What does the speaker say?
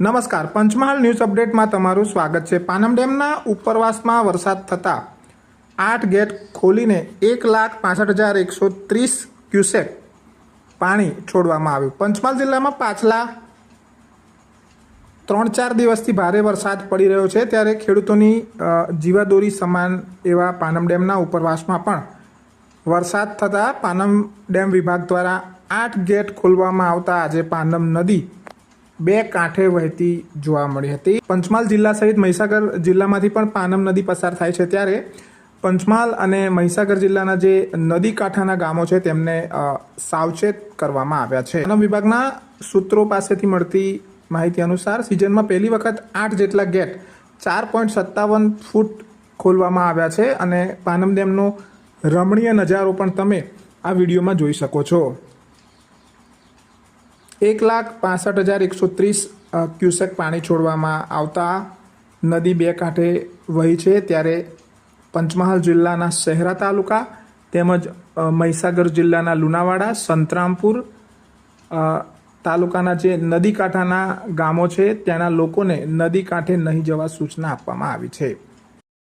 નમસ્કાર. પંચમહાલ ન્યૂઝ અપડેટમાં તમારું સ્વાગત છે. પાનમ ડેમના ઉપરવાસમાં વરસાદ થતાં આઠ ગેટ ખોલીને એક લાખ પાસઠ હજાર એકસો ત્રીસ ક્યુસેક પાણી છોડવામાં આવ્યું. પંચમહાલ જિલ્લામાં પાછલા ત્રણ ચાર દિવસથી ભારે વરસાદ પડી રહ્યો છે. ત્યારે ખેડૂતોની જીવાદોરી સમાન એવા પાનમ ડેમના ઉપરવાસમાં પણ વરસાદ થતાં પાનમ ડેમ વિભાગ દ્વારા આઠ ગેટ ખોલવામાં આવતા આજે પાનમ નદી બે કાંઠે વહેતી જોવા મળી હતી. પંચમહાલ જિલ્લા સહિત મહીસાગર જિલ્લામાંથી પણ પાનમ નદી પસાર થાય છે ત્યારે પંચમહાલ અને મહીસાગર જિલ્લાના જે નદી કાંઠાના ગામો છે તેમને સાવચેત કરવામાં આવ્યા છે. વન વિભાગના સૂત્રો પાસેથી મળતી માહિતી અનુસાર સિઝનમાં પહેલી વખત આઠ જેટલા ગેટ ચાર પોઈન્ટ સત્તાવન ફૂટ ખોલવામાં આવ્યા છે અને પાનમ ડેમનો રમણીય નજારો પણ તમે આ વિડીયોમાં જોઈ શકો છો. એક લાખ પાસઠ હજાર એકસો ત્રીસ ક્યુસેક પાણી છોડવામાં આવતા નદી બે કાંઠે વહી છે. ત્યારે પંચમહાલ જિલ્લાના શહેરા તાલુકા તેમજ મહીસાગર જિલ્લાના લુણાવાડા, સંતરામપુર તાલુકાના જે નદી કાંઠાના ગામો છે, ત્યાંના લોકોને નદી કાંઠે નહીં જવા સૂચના આપવામાં આવી છે.